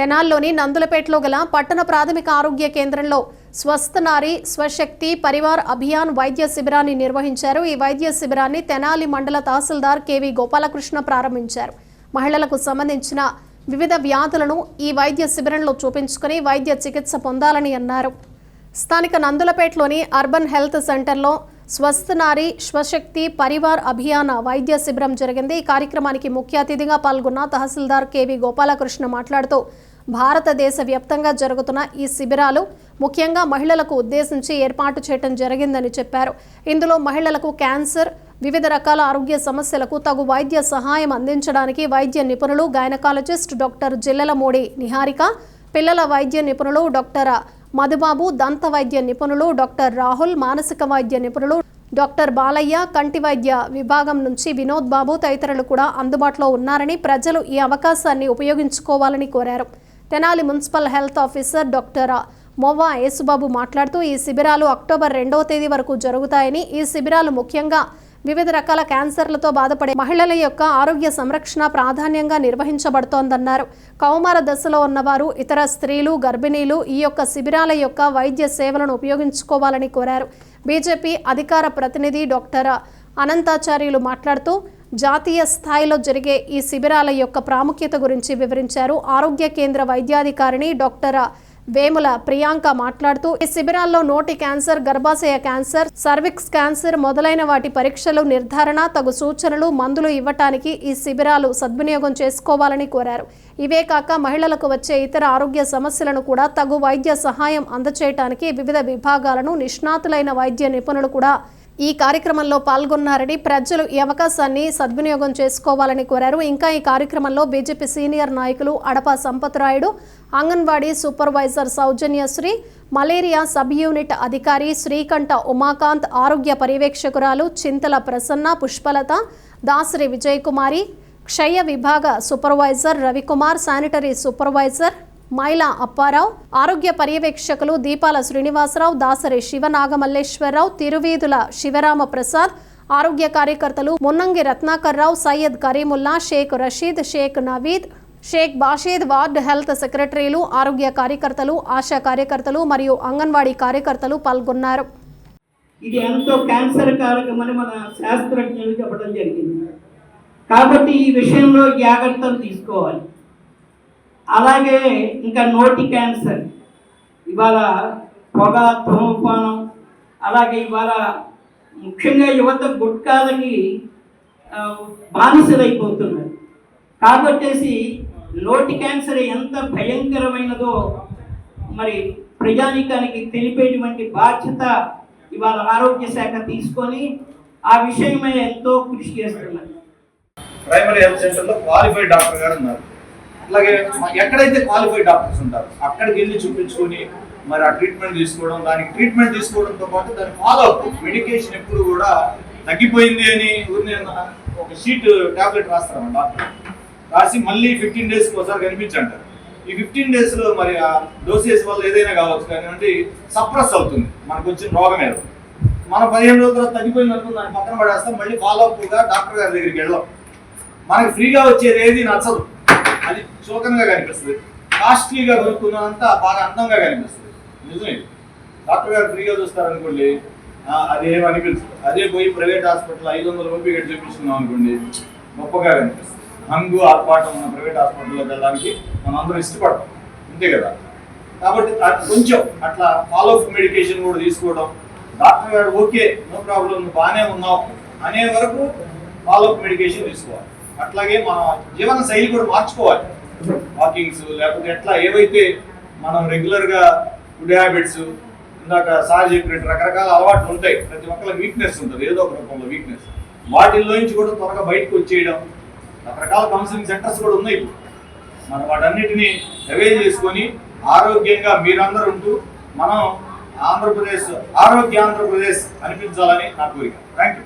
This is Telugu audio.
తెనాల్లోని నందులపేటలో గల పట్టణ ప్రాథమిక ఆరోగ్య కేంద్రంలో స్వస్థ నారి స్వశక్తి పరివార్ అభియాన్ వైద్య శిబిరాన్ని నిర్వహించారు. ఈ వైద్య శిబిరాన్ని తెనాలి మండల తహసీల్దార్ కెవి గోపాలకృష్ణ ప్రారంభించారు. మహిళలకు సంబంధించిన వివిధ వ్యాధులను ఈ వైద్య శిబిరంలో చూపించుకుని వైద్య చికిత్స పొందాలని అన్నారు. స్థానిక నందులపేటలోని అర్బన్ హెల్త్ సెంటర్లో స్వస్థ నారి స్వశక్తి పరివార్ అభియాన వైద్య శిబిరం జరిగింది. ఈ కార్యక్రమానికి ముఖ్య అతిథిగా పాల్గొన్న తహసీల్దార్ కేవీ గోపాలకృష్ణ మాట్లాడుతూ భారతదేశ వ్యాప్తంగా జరుగుతున్న ఈ శిబిరాలు ముఖ్యంగా మహిళలకు ఉద్దేశించి ఏర్పాటు చేయడం జరిగిందని చెప్పారు. ఇందులో మహిళలకు క్యాన్సర్ వివిధ రకాల ఆరోగ్య సమస్యలకు తగు వైద్య సహాయం అందించడానికి వైద్య నిపుణులు గైనకాలజిస్ట్ డాక్టర్ జిల్లెలమూడి నిహారిక పిల్లల వైద్య నిపుణులు డాక్టర్ మధుబాబు దంత వైద్య నిపుణులు డాక్టర్ రాహుల్ మానసిక వైద్య నిపుణులు డాక్టర్ బాలయ్య కంటి వైద్య విభాగం నుంచి వినోద్ బాబు తదితరులు కూడా అందుబాటులో ఉన్నారని ప్రజలు ఈ అవకాశాన్ని ఉపయోగించుకోవాలని కోరారు. Tenali municipal health officer doctor Mova Yesubabu మాట్లాడుతూ ఈ శిబిరాలు అక్టోబర్ రెండవ తేదీ వరకు జరుగుతాయని ఈ శిబిరాలు ముఖ్యంగా వివిధ రకాల క్యాన్సర్లతో బాధపడే మహిళల యొక్క ఆరోగ్య సంరక్షణ ప్రాధాన్యంగా నిర్వహించబడుతోందన్నారు. కౌమార దశలో ఉన్నవారు ఇతర స్త్రీలు గర్భిణీలు ఈ యొక్క శిబిరాల యొక్క వైద్య సేవలను ఉపయోగించుకోవాలని కోరారు. బీజేపీ అధికార ప్రతినిధి డాక్టర్ అనంతాచార్యులు మాట్లాడుతూ జాతీయ స్థాయిలో జరిగే ఈ శిబిరాల యొక్క ప్రాముఖ్యత గురించి వివరించారు. ఆరోగ్య కేంద్ర వైద్యాధికారిణి డాక్టర్ వేముల ప్రియాంక మాట్లాడుతూ ఈ శిబిరాల్లో నోటి క్యాన్సర్ గర్భాశయ క్యాన్సర్ సర్విక్స్ క్యాన్సర్ మొదలైన వాటి పరీక్షలు నిర్ధారణ తగు సూచనలు మందులు ఇవ్వటానికి ఈ శిబిరాలు సద్వినియోగం చేసుకోవాలని కోరారు. ఇవే కాక మహిళలకు వచ్చే ఇతర ఆరోగ్య సమస్యలను కూడా తగు వైద్య సహాయం అందచేయటానికి వివిధ విభాగాలను నిష్ణాతులైన వైద్య నిపుణులు కూడా ఈ కార్యక్రమంలో పాల్గొన్నారని ప్రజలు ఈ అవకాశాన్ని సద్వినియోగం చేసుకోవాలని కోరారు. ఇంకా ఈ కార్యక్రమంలో బీజేపీ సీనియర్ నాయకులు Adapa Sampatrayudu anganwadi supervisor Soujanyasri malaria sub unit అధికారి శ్రీకంఠ ఉమాకాంత్ ఆరోగ్య పర్యవేక్షకురాలు చింతల ప్రసన్న పుష్పలత దాసరి విజయకుమారి క్షయ విభాగ supervisor Ravikumar sanitary supervisor Maila Apparao ఆరోగ్య పర్యవేక్షకులు దీపాల శ్రీనివాసరావు దాసరి శివనాగమల్లేశ్వరరావు తిరువీధుల శివరామ ప్రసాద్ ఆరోగ్య కార్యకర్తలు మున్నంగి రత్నాకర్రావు సయ్యద్ కరీముల్లా షేక్ రషీద్ షేక్ నవీద్ షేక్ బాషీద్ వార్డ్ హెల్త్ సెక్రటరీలు ఆరోగ్య కార్యకర్తలు ఆశా కార్యకర్తలు మరియు అంగన్వాడీ కార్యకర్తలు పాల్గొన్నారు. ఇది ఎంతో క్యాన్సర్ కారకమని మన శాస్త్రజ్ఞులు చెప్పడం జరిగింది. కాబట్టి ఈ విషయంలో జాగ్రత్తలు తీసుకోవాలి. అలాగే ఇంకా నోటి క్యాన్సర్. ఇవాళ పొగ ధూమపానం అలాగే ఇవాళ ముఖ్యంగా యువత గుట్కాలకి బానిసలైపోతున్నారు. కాబట్టేసి నోటి క్యాన్సర్ ఎంత భయంకరమైనదో మరి ప్రజానీకానికి తెలిపేటువంటి బాధ్యత ఇవాళ ఆరోగ్య శాఖ తీసుకొని ఆ విషయమై ఎంతో కృషి చేస్తున్నారు. ప్రైమరీ హెల్త్ సెంటర్లో క్వాలిఫైడ్ డాక్టర్ గారు ఉన్నారు. అలాగే ఎక్కడైతే క్వాలిఫైడ్ డాక్టర్స్ ఉంటారు అక్కడికి వెళ్ళి చూపించుకొని మరి ఆ ట్రీట్మెంట్ తీసుకోవడం దానికి ట్రీట్మెంట్ తీసుకోవడంతో పాటు దాని ఫాలో అప్ మెడికేషన్ ఎప్పుడు కూడా తగ్గిపోయింది అని ఒక షీట్ టాబ్లెట్ రాస్తారు డాక్టర్ రాసి మళ్ళీ ఫిఫ్టీన్ డేస్కి ఒకసారి కనిపించంటారు ఈ ఫిఫ్టీన్ డేస్లో మరి ఆ డోసేజ్ వల్ల ఏదైనా కావచ్చు కానివ్వండి సప్రెస్ అవుతుంది. మనకు వచ్చిన రోగం ఏదో. మన పదిహేను రోజుల తర్వాత తగ్గిపోయింది అనుకుని దాన్ని పక్కన పడేస్తాం మళ్ళీ ఫాలో అప్గా డాక్టర్ గారి దగ్గరికి వెళ్ళాం. మనకి ఫ్రీగా వచ్చేది ఏది నచ్చదు. అది చోకంగా కనిపిస్తుంది. కాస్ట్లీగా కొనుక్కున్నంత బాగా అందంగా కనిపిస్తుంది. నిజమే. డాక్టర్ గారు ఫ్రీగా చూస్తారనుకోండి ఆ, అదేం అనిపించదు. అదే పోయి ప్రైవేట్ హాస్పిటల్ ఐదు వందల రూపాయలు కట్టి చూపించుకున్నాం అనుకోండి గొప్పగా కనిపిస్తుంది. హంగు ఆర్పాటం ఉన్న ప్రైవేట్ హాస్పిటల్లోకి వెళ్ళడానికి మనం అందరం ఇష్టపడతాం. అంతే కదా. కాబట్టి కొంచెం అట్లా ఫాలో అప్ మెడికేషన్ కూడా తీసుకోవడం డాక్టర్ గారు ఓకే నో ప్రాబ్లం బాగానే ఉన్నావు. అనే వరకు ఫాలో అప్ మెడికేషన్ తీసుకోవాలి. అట్లాగే మన జీవన శైలి కూడా మార్చుకోవాలి. వాకింగ్స్ లేకపోతే ఎట్లా ఏవైతే మనం రెగ్యులర్గా ఫుడ్ హ్యాబిట్స్ ఇందాక సార్ చెప్పినట్టు రకరకాల అలవాట్లు ఉంటాయి. ప్రతి ఒక్కరికి వీక్నెస్ ఉంటుంది ఏదో ఒక రూపంలో వీక్నెస్. వాటిల్లో నుంచి కూడా త్వరగా బయటకు వచ్చేయడం రకరకాల కౌన్సిలింగ్ సెంటర్స్ కూడా ఉన్నాయి మనం వాటన్నిటిని అవైల్ చేసుకొని ఆరోగ్యంగా మీరందరూ ఉంటూ మనం ఆంధ్రప్రదేశ్ ఆరోగ్య ఆంధ్రప్రదేశ్ అనిపించాలని నా కోరిక. Thank you